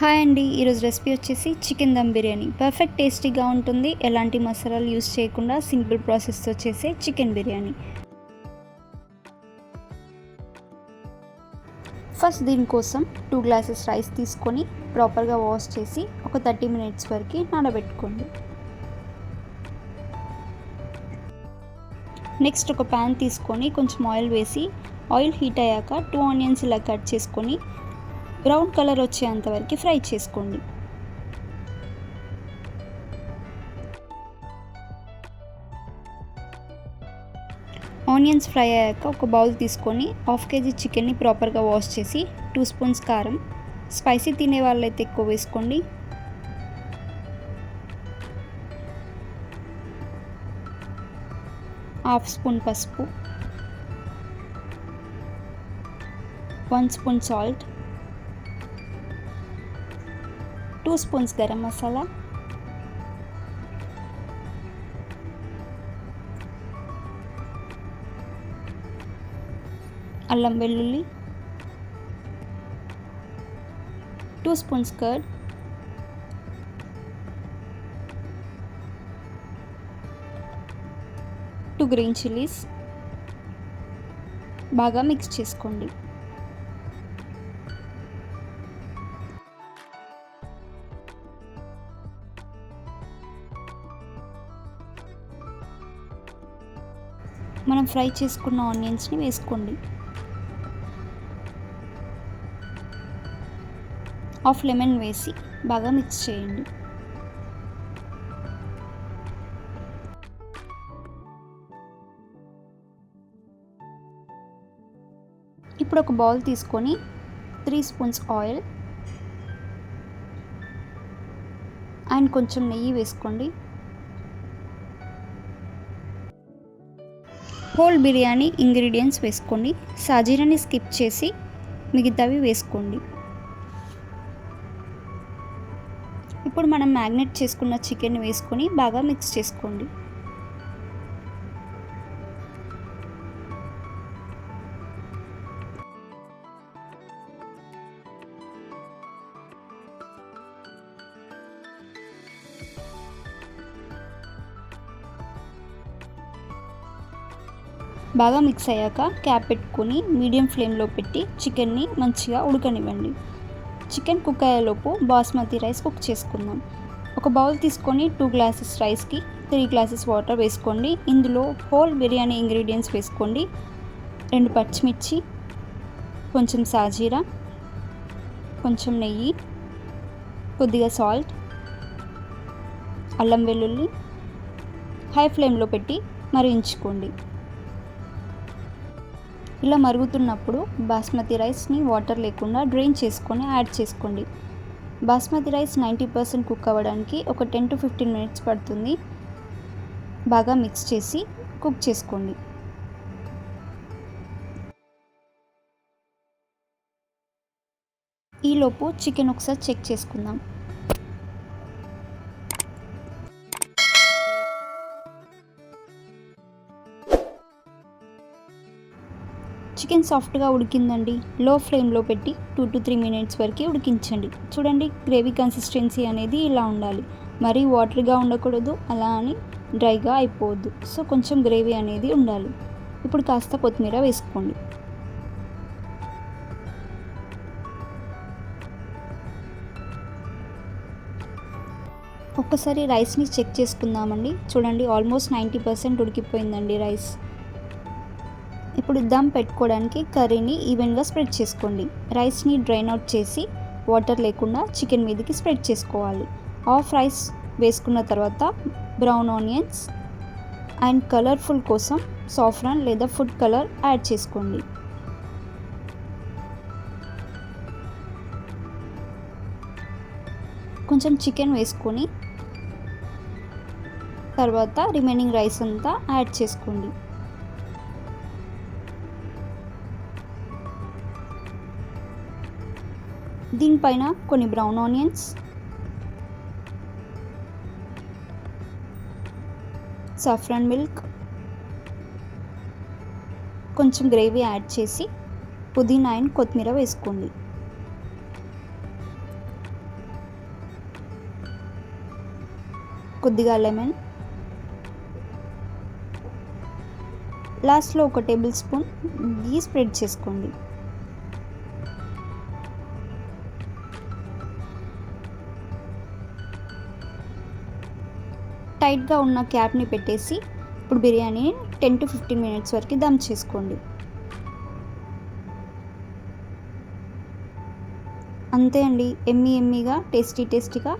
Hi అండి ఈరోజు recipe వచ్చేసి చికెన్ దమ్ బిర్యానీ. పర్ఫెక్ట్ టేస్టీగా ఉంటుంది. ఎలాంటి మసాలాలు యూస్ చేయకుండా సింపుల్ ప్రాసెస్తో చేసే చికెన్ బిర్యానీ. ఫస్ట్ దీనికోసం టూ గ్లాసెస్ రైస్ తీసుకొని ప్రాపర్గా వాష్ చేసి ఒక థర్టీ మినిట్స్ వరకు నానబెట్టుకోండి. నెక్స్ట్ ఒక ప్యాన్ తీసుకొని కొంచెం ఆయిల్ వేసి ఆయిల్ హీట్ అయ్యాక టూ ఆనియన్స్ ఇలా కట్ చేసుకొని బ్రౌన్ కలర్ వచ్చేంత వరకు ఫ్రై చేసుకోండి. ఆనియన్స్ ఫ్రై అయ్యాక ఒక బౌల్ తీసుకొని హాఫ్ కేజీ చికెన్ని ప్రాపర్గా వాష్ చేసి టూ స్పూన్స్ కారం. స్పైసీ తినే వాళ్ళైతే ఎక్కువ వేసుకోండి. హాఫ్ స్పూన్ పసుపు. One spoon salt. Two spoons garam masala. అల్లం వెల్లుల్లి. Two spoons curd. Two green chillies. బాగా మిక్స్ చేసుకోండి. మనం ఫ్రై చేసుకున్న ఆనియన్స్ని వేసుకోండి. హాఫ్ లెమన్ వేసి బాగా మిక్స్ చేయండి. ఇప్పుడు ఒక బౌల్ తీసుకొని త్రీ స్పూన్స్ ఆయిల్ అండ్ కొంచెం నెయ్యి వేసుకోండి. హోల్ బిర్యానీ ఇంగ్రీడియంట్స్ వేసుకోండి. సాజీరాని స్కిప్ చేసి మిగతావి వేసుకోండి. ఇప్పుడు మనం మ్యాగ్నెట్ చేసుకున్న చికెన్ వేసుకొని బాగా మిక్స్ చేసుకోండి. బాగా మిక్స్ అయ్యాక క్యాప్ పెట్టుకొని మీడియం ఫ్లేమ్లో పెట్టి చికెన్ని మంచిగా ఉడకనివ్వండి. చికెన్ కుక్ అయ్యేలోపు బాస్మతి రైస్ కుక్ చేసుకుందాం. ఒక బౌల్ తీసుకొని టూ గ్లాసెస్ రైస్కి త్రీ గ్లాసెస్ వాటర్ వేసుకోండి. ఇందులో హోల్ బిర్యానీ ఇంగ్రీడియంట్స్ వేసుకోండి. రెండు పచ్చిమిర్చి కొంచెం సాజీరా కొంచెం నెయ్యి కొద్దిగా సాల్ట్ అల్లం వెల్లుల్లి హై ఫ్లేమ్లో పెట్టి మరిగించుకోండి. ఇలా మరుగుతున్నప్పుడు బాస్మతి రైస్ని వాటర్ లేకుండా డ్రైన్ చేసుకొని యాడ్ చేసుకోండి. Basmati rice ninety percent cook అవ్వడానికి ఒక టెన్ టు ఫిఫ్టీన్ మినిట్స్ పడుతుంది. బాగా మిక్స్ చేసి కుక్ చేసుకోండి. ఈలోపు చికెన్ ఒకసారి చెక్ చేసుకుందాం. చికెన్ సాఫ్ట్గా ఉడికిందండి. లో ఫ్లేమ్లో పెట్టి టూ టు త్రీ మినిట్స్ వరకు ఉడికించండి. చూడండి గ్రేవీ కన్సిస్టెన్సీ అనేది ఇలా ఉండాలి. మరీ వాటర్గా ఉండకూడదు అలా అని డ్రైగా అయిపోవద్దు. సో కొంచెం గ్రేవీ అనేది ఉండాలి. ఇప్పుడు కాస్త కొత్తిమీర వేసుకోండి. ఒక్కసారి రైస్ని చెక్ చేసుకుందామండి. చూడండి ఆల్మోస్ట్ నైంటీ పర్సెంట్ ఉడికిపోయిందండి రైస్. ఇప్పుడు దమ్ పెట్టుకోవడానికి కర్రీని ఈవెన్గా స్ప్రెడ్ చేసుకోండి. రైస్ని డ్రైన్ అవుట్ చేసి వాటర్ లేకుండా చికెన్ మీదకి స్ప్రెడ్ చేసుకోవాలి. హాఫ్ రైస్ వేసుకున్న తర్వాత బ్రౌన్ ఆనియన్స్ అండ్ కలర్ఫుల్ కోసం సాఫ్రాన్ లేదా ఫుడ్ కలర్ యాడ్ చేసుకోండి. కొంచెం చికెన్ వేసుకొని తర్వాత రిమైనింగ్ రైస్ అంతా యాడ్ చేసుకోండి. దీనిపైన కొన్ని బ్రౌన్ ఆనియన్స్ సాఫ్రాన్ మిల్క్ కొంచెం గ్రేవీ యాడ్ చేసి పుదీనా అండ్ కొత్తిమీర వేసుకోండి. కొద్దిగా లెమన్ లాస్ట్లో ఒక టేబుల్ స్పూన్ గీ స్ప్రెడ్ చేసుకోండి. టైట్గా ఉన్న క్యాప్ని పెట్టేసి ఇప్పుడు బిర్యానీని టెన్ టు ఫిఫ్టీన్ మినిట్స్ వరకు దమ్ చేసుకోండి. అంతే అండి ఎమ్మి ఎమ్మిగా టేస్టీ టేస్టీగా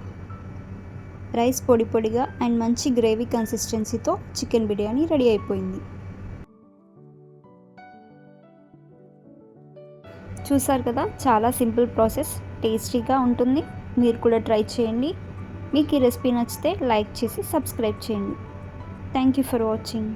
రైస్ పొడి పొడిగా అండ్ మంచి గ్రేవీ కన్సిస్టెన్సీతో చికెన్ బిర్యానీ రెడీ అయిపోయింది. చూసారు కదా చాలా సింపుల్ ప్రాసెస్ టేస్టీగా ఉంటుంది. మీరు కూడా ట్రై చేయండి. మీకు ఈ రెసిపీ నచ్చితే లైక్ చేసి సబ్స్క్రైబ్ చేయండి. Thank you for watching